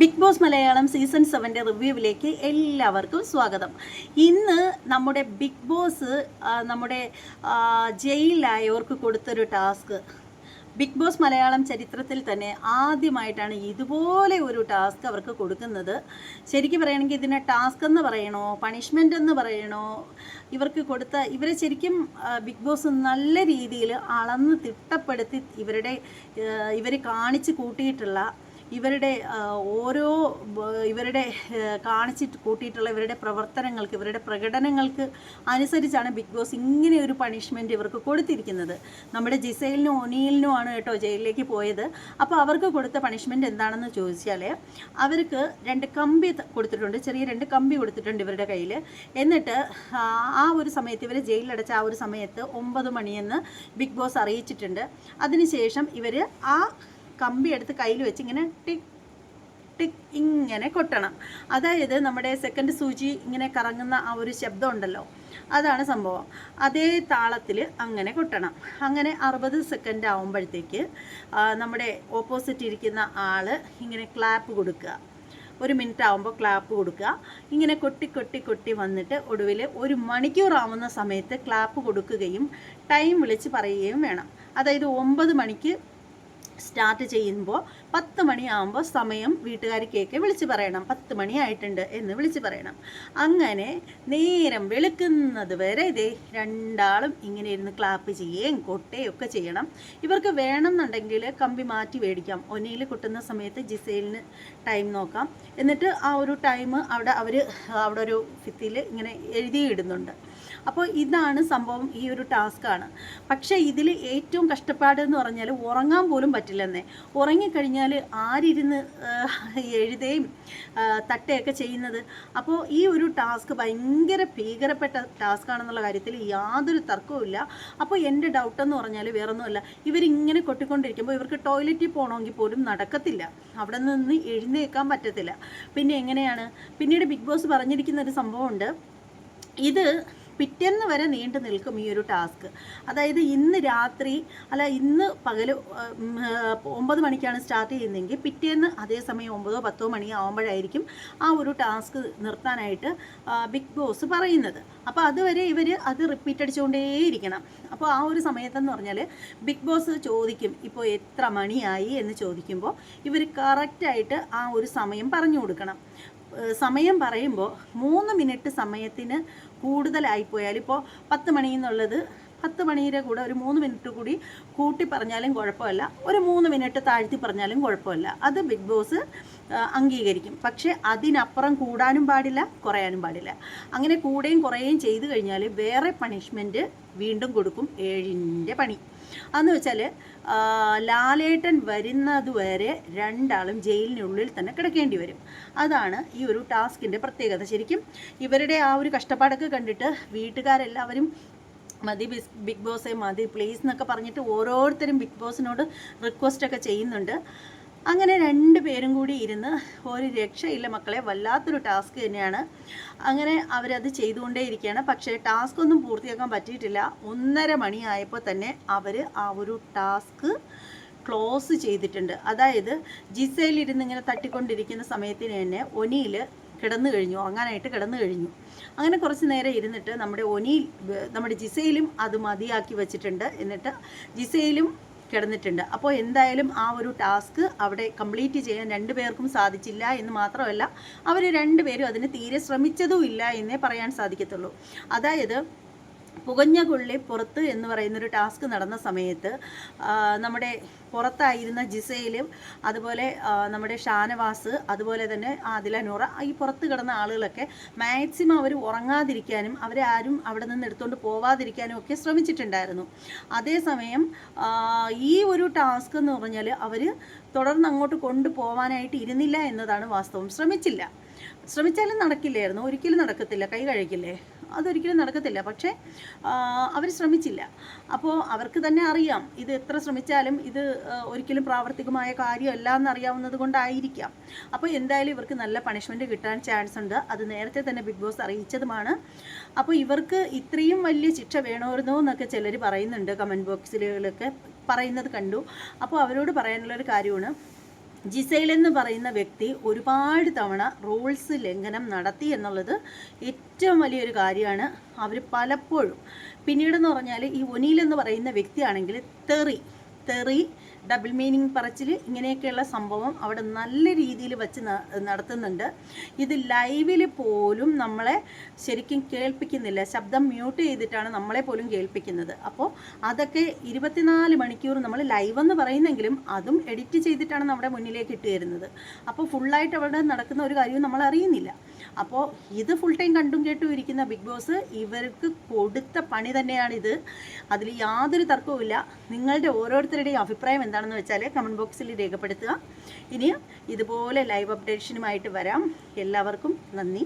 Big Boss Malayalam season സെവന്റെ റിവ്യൂവിലേക്ക് എല്ലാവർക്കും സ്വാഗതം. ഇന്ന് നമ്മുടെ ബിഗ് ബോസ് നമ്മുടെ ജയിലിലായവർക്ക് കൊടുത്തൊരു ടാസ്ക് ബിഗ് ബോസ് മലയാളം ചരിത്രത്തിൽ തന്നെ ആദ്യമായിട്ടാണ് ഇതുപോലെ ഒരു ടാസ്ക് അവർക്ക് കൊടുക്കുന്നത്. ശരിക്കും പറയുകയാണെങ്കിൽ ഇതിനെ ടാസ്ക് എന്ന് പറയണോ പണിഷ്മെന്റ് എന്ന് പറയണോ ഇവർക്ക് കൊടുത്ത ഇവരെ ശരിക്കും ബിഗ് ബോസ് നല്ല രീതിയിൽ അളന്ന് തിട്ടപ്പെടുത്തി ഇവരുടെ ഇവർ കാണിച്ച് കൂട്ടിയിട്ടുള്ള ഇവരുടെ ഓരോ ഇവരുടെ കാണിച്ചിട്ട് കൂട്ടിയിട്ടുള്ള ഇവരുടെ പ്രവർത്തനങ്ങൾക്ക് ഇവരുടെ പ്രകടനങ്ങൾക്ക് അനുസരിച്ചാണ് ബിഗ് ബോസ് ഇങ്ങനെ ഒരു പണിഷ്മെന്റ് ഇവർക്ക് കൊടുത്തിരിക്കുന്നത്. നമ്മുടെ ജിസൈലിനും ഒനിയിലിനും ആണ് കേട്ടോ ജയിലിലേക്ക് പോയത്. അപ്പോൾ അവർക്ക് കൊടുത്ത പണിഷ്മെന്റ് എന്താണെന്ന് ചോദിച്ചാൽ അവർക്ക് രണ്ട് കമ്പി കൊടുത്തിട്ടുണ്ട് ചെറിയ രണ്ട് കമ്പി കൊടുത്തിട്ടുണ്ട് ഇവരുടെ കയ്യിൽ എന്നിട്ട് ആ ഒരു സമയത്ത് ഇവർ ജയിലിലടച്ച ആ ഒരു സമയത്ത് ഒമ്പത് മണിയെന്ന് ബിഗ് ബോസ് അറിയിച്ചിട്ടുണ്ട്. അതിനുശേഷം ഇവർ ആ കമ്പി എടുത്ത് കയ്യിൽ വെച്ച് ഇങ്ങനെ ടിക് ടിക് ഇങ്ങനെ കൊട്ടണം. അതായത് നമ്മുടെ സെക്കൻഡ് സൂചി ഇങ്ങനെ കറങ്ങുന്ന ആ ഒരു ശബ്ദം ഉണ്ടല്ലോ അതാണ് സംഭവം. അതേ താളത്തിൽ അങ്ങനെ കൊട്ടണം. അങ്ങനെ അറുപത് സെക്കൻഡ് ആകുമ്പോഴത്തേക്ക് നമ്മുടെ ഓപ്പോസിറ്റ് ഇരിക്കുന്ന ആൾ ഇങ്ങനെ ക്ലാപ്പ് കൊടുക്കുക. ഒരു മിനിറ്റ് ആകുമ്പോൾ ക്ലാപ്പ് കൊടുക്കുക. ഇങ്ങനെ കൊട്ടി കൊട്ടി കൊട്ടി വന്നിട്ട് ഒടുവിൽ ഒരു മണിക്കൂറാവുന്ന സമയത്ത് ക്ലാപ്പ് കൊടുക്കുകയും ടൈം വിളിച്ച് പറയുകയും വേണം. അതായത് ഒമ്പത് മണിക്ക് സ്റ്റാർട്ട് ചെയ്യുമ്പോൾ പത്ത് മണിയാകുമ്പോൾ സമയം വീട്ടുകാരിക്കൊക്കെ വിളിച്ചു പറയണം. പത്ത് മണിയായിട്ടുണ്ട് എന്ന് വിളിച്ചു പറയണം. അങ്ങനെ നേരം വെളുക്കുന്നത് വരെ ഇതേ രണ്ടാളും ഇങ്ങനെ ഇരുന്ന് ക്ലാപ്പ് ചെയ്യുകയും കൊട്ടുകയും ഒക്കെ ചെയ്യണം. ഇവർക്ക് വേണമെന്നുണ്ടെങ്കിൽ കമ്പി മാറ്റി മേടിക്കാം. ഒന്നിയിൽ കൊട്ടുന്ന സമയത്ത് ജിസൈലിന് ടൈം നോക്കാം. എന്നിട്ട് ആ ഒരു ടൈം അവിടെ അവർ അവിടെ ഒരു ഭിത്തിയിൽ ഇങ്ങനെ എഴുതിയിടുന്നുണ്ട്. അപ്പോൾ ഇതാണ് സംഭവം ഈ ഒരു ടാസ്ക്കാണ് പക്ഷേ ഇതിൽ ഏറ്റവും കഷ്ടപ്പാട് എന്ന് പറഞ്ഞാൽ ഉറങ്ങാൻ പോലും പറ്റില്ലെന്നേ. ഉറങ്ങിക്കഴിഞ്ഞാൽ ആരിരുന്ന് എഴുതുകയും തട്ടയൊക്കെ ചെയ്യുന്നത്. അപ്പോൾ ഈ ഒരു ടാസ്ക് ഭയങ്കര ഭീകരപ്പെട്ട ടാസ്ക് ആണെന്നുള്ള കാര്യത്തിൽ യാതൊരു തർക്കവുമില്ല അപ്പോൾ എന്റെ ഡൗട്ട് എന്ന് പറഞ്ഞാൽ വേറൊന്നുമല്ല. ഇവരിങ്ങനെ കൊട്ടിക്കൊണ്ടിരിക്കുമ്പോൾ ഇവർക്ക് ടോയ്ലറ്റിൽ പോകണമെങ്കിൽ പോലും നടക്കത്തില്ല. അവിടെ നിന്ന് എഴുന്നേക്കാൻ പറ്റത്തില്ല. പിന്നെ എങ്ങനെയാണ്? പിന്നീട് ബിഗ് ബോസ് പറഞ്ഞിരിക്കുന്ന ഒരു സംഭവമുണ്ട്. ഇത് പിറ്റേന്ന് വരെ നീണ്ടു നിൽക്കും ഈ ഒരു ടാസ്ക്. അതായത് ഇന്ന് രാത്രി അല്ല ഇന്ന് പകൽ ഒമ്പത് മണിക്കാണ് സ്റ്റാർട്ട് ചെയ്യുന്നതെങ്കിൽ പിറ്റേന്ന് അതേസമയം ഒമ്പതോ പത്തോ മണി ആകുമ്പോഴായിരിക്കും ആ ഒരു ടാസ്ക് നിർത്താനായിട്ട് ബിഗ് ബോസ് പറയുന്നത്. അപ്പോൾ അതുവരെ ഇവർ അത് റിപ്പീറ്റ് അടിച്ചുകൊണ്ടേയിരിക്കണം. അപ്പോൾ ആ ഒരു സമയത്തെന്ന് പറഞ്ഞാൽ ബിഗ് ബോസ് ചോദിക്കും ഇപ്പോൾ എത്ര മണിയായി? എന്ന് ചോദിക്കുമ്പോൾ ഇവർ കറക്റ്റായിട്ട് ആ ഒരു സമയം പറഞ്ഞു കൊടുക്കണം. സമയം പറയുമ്പോൾ മൂന്ന് മിനിറ്റ് സമയത്തിന് കൂടുതലായിപ്പോയാൽ ഇപ്പോൾ പത്ത് മണി എന്നുള്ളത് പത്ത് മണിയുടെ കൂടെ ഒരു മൂന്ന് മിനിറ്റ് കൂടി കൂട്ടി പറഞ്ഞാലും കുഴപ്പമില്ല. ഒരു മൂന്ന് മിനിറ്റ് താഴ്ത്തി പറഞ്ഞാലും കുഴപ്പമില്ല. അത് ബിഗ് ബോസ് അംഗീകരിക്കും. പക്ഷേ അതിനപ്പുറം കൂടാനും പാടില്ല കുറയാനും പാടില്ല. അങ്ങനെ കൂടുകയും കുറയുകയും ചെയ്തു കഴിഞ്ഞാൽ വേറെ പണിഷ്മെന്റ് വീണ്ടും കൊടുക്കും ഏഴിന്റെ പണി. അതെന്ന് വെച്ചാൽ ലാലേട്ടൻ വരുന്നതുവരെ രണ്ടാളും ജയിലിനുള്ളിൽ തന്നെ കിടക്കേണ്ടി വരും. അതാണ് ഈ ഒരു ടാസ്കിന്റെ പ്രത്യേകത. ശരിക്കും ഇവരുടെ ആ ഒരു കഷ്ടപ്പാടൊക്കെ കണ്ടിട്ട് വീട്ടുകാരെല്ലാവരും മതി ബിസ് ബിഗ് ബോസേ മതി പ്ലീസ് എന്നൊക്കെ പറഞ്ഞിട്ട് ഓരോരുത്തരും ബിഗ് ബോസിനോട് റിക്വസ്റ്റൊക്കെ ചെയ്യുന്നുണ്ട്. അങ്ങനെ രണ്ട് പേരും കൂടി ഇരുന്ന് ഒരു രക്ഷയില്ല മക്കളെ വല്ലാത്തൊരു ടാസ്ക് തന്നെയാണ്. അങ്ങനെ അവരത് ചെയ്തുകൊണ്ടേയിരിക്കുകയാണ് പക്ഷേ ടാസ്ക് ഒന്നും പൂർത്തിയാക്കാൻ പറ്റിയിട്ടില്ല. ഒന്നര മണിയായപ്പോൾ തന്നെ അവർ ആ ഒരു ടാസ്ക് ക്ലോസ് ചെയ്തിട്ടുണ്ട്. അതായത് ജിസയിലിരുന്ന് ഇങ്ങനെ തട്ടിക്കൊണ്ടിരിക്കുന്ന സമയത്തിന് തന്നെ ഒനിയിൽ കിടന്നു കഴിഞ്ഞു ഉറങ്ങാനായിട്ട് കിടന്നു കഴിഞ്ഞു. അങ്ങനെ കുറച്ച് നേരം ഇരുന്നിട്ട് നമ്മുടെ ഒനി നമ്മുടെ ജിസയിലും അത് മതിയാക്കി വെച്ചിട്ടുണ്ട്. എന്നിട്ട് ജിസയിലും കിടന്നിട്ടുണ്ട്. അപ്പോൾ എന്തായാലും ആ ഒരു ടാസ്ക് അവിടെ കംപ്ലീറ്റ് ചെയ്യാൻ രണ്ടു പേർക്കും സാധിച്ചില്ല എന്ന് മാത്രമല്ല അവർ രണ്ടുപേരും അതിന് തീരെ ശ്രമിച്ചതും ഇല്ല എന്നേ പറയാൻ സാധിക്കത്തുള്ളൂ. അതായത് പുകഞ്ഞ കൊള്ളി പുറത്ത് എന്ന് പറയുന്നൊരു ടാസ്ക് നടന്ന സമയത്ത് നമ്മുടെ പുറത്തായിരുന്ന ജിസയിലും അതുപോലെ നമ്മുടെ ഷാനവാസ് അതുപോലെ തന്നെ ആദില നൂറ ഈ പുറത്ത് കിടന്ന ആളുകളൊക്കെ മാക്സിമം അവർ ഉറങ്ങാതിരിക്കാനും അവരെ ആരും അവിടെ നിന്ന് എടുത്തുകൊണ്ട് പോവാതിരിക്കാനും ഒക്കെ ശ്രമിച്ചിട്ടുണ്ടായിരുന്നു. അതേസമയം ഈ ഒരു ടാസ്ക് എന്ന് പറഞ്ഞാൽ അവർ തുടർന്ന് അങ്ങോട്ട് കൊണ്ടുപോകാനായിട്ട് ഇരുന്നില്ല എന്നതാണ് വാസ്തവം. ശ്രമിച്ചില്ല. ശ്രമിച്ചാലും നടക്കില്ലായിരുന്നു. ഒരിക്കലും നടക്കത്തില്ല. കൈ കഴിക്കില്ലേ അതൊരിക്കലും നടക്കത്തില്ല. പക്ഷേ അവർ ശ്രമിച്ചില്ല. അപ്പോൾ അവർക്ക് തന്നെ അറിയാം ഇത് എത്ര ശ്രമിച്ചാലും ഇത് ഒരിക്കലും പ്രാവർത്തികമായ കാര്യമല്ല എന്നറിയാവുന്നത് കൊണ്ടായിരിക്കാം. അപ്പോൾ എന്തായാലും ഇവർക്ക് നല്ല പണിഷ്മെന്റ് കിട്ടാൻ ചാൻസ് ഉണ്ട്. അത് നേരത്തെ തന്നെ ബിഗ് ബോസ് അറിയിച്ചതുമാണ്. അപ്പോൾ ഇവർക്ക് ഇത്രയും വലിയ ശിക്ഷ വേണമായിരുന്നോ എന്നൊക്കെ ചിലർ പറയുന്നുണ്ട് കമന്റ് ബോക്സിലൊക്കെ. പറയുന്നത് കണ്ടു. അപ്പോൾ അവരോട് പറയാനുള്ളൊരു കാര്യമാണ് ജിസൈൽ എന്ന് പറയുന്ന വ്യക്തി ഒരുപാട് തവണ റൂൾസ് ലംഘനം നടത്തി എന്നുള്ളത് ഏറ്റവും വലിയൊരു കാര്യമാണ്. അവർ പലപ്പോഴും പിന്നീടെന്ന് പറഞ്ഞാൽ ഈ ഒനീൽ എന്ന് പറയുന്ന വ്യക്തിയാണെങ്കിൽ തെറി. തെറി ഡബിൾ മീനിങ് പറച്ചിൽ ഇങ്ങനെയൊക്കെയുള്ള സംഭവം അവിടെ നല്ല രീതിയിൽ വെച്ച് നടത്തുന്നുണ്ട്. ഇത് ലൈവിൽ പോലും നമ്മളെ ശരിക്കും കേൾപ്പിക്കുന്നില്ല. ശബ്ദം മ്യൂട്ട് ചെയ്തിട്ടാണ് നമ്മളെ പോലും കേൾപ്പിക്കുന്നത്. അപ്പോൾ അതൊക്കെ ഇരുപത്തിനാല് മണിക്കൂർ നമ്മൾ ലൈവ് എന്ന് പറയുന്നെങ്കിലും അതും എഡിറ്റ് ചെയ്തിട്ടാണ് നമ്മുടെ മുന്നിലേക്ക് ഇട്ട് തരുന്നത്. അപ്പോൾ ഫുള്ളായിട്ട് അവിടെ നടക്കുന്ന ഒരു കാര്യവും നമ്മൾ അറിയുന്നില്ല. അപ്പോൾ ഇത് ഫുൾ ടൈം കണ്ടും കേട്ടും ഇരിക്കുന്ന ബിഗ് ബോസ് ഇവർക്ക് കൊടുത്ത പണി തന്നെയാണിത്. അതിൽ യാതൊരു തർക്കവുമില്ല. നിങ്ങളുടെ ഓരോരുത്തരുടെയും അഭിപ്രായം എന്താണെന്ന് വെച്ചാൽ കമന്റ് ബോക്സിൽ രേഖപ്പെടുത്തുക. ഇനിയും ഇതുപോലെ ലൈവ് അപ്ഡേഷനുമായിട്ട് വരാം. എല്ലാവർക്കും നന്ദി.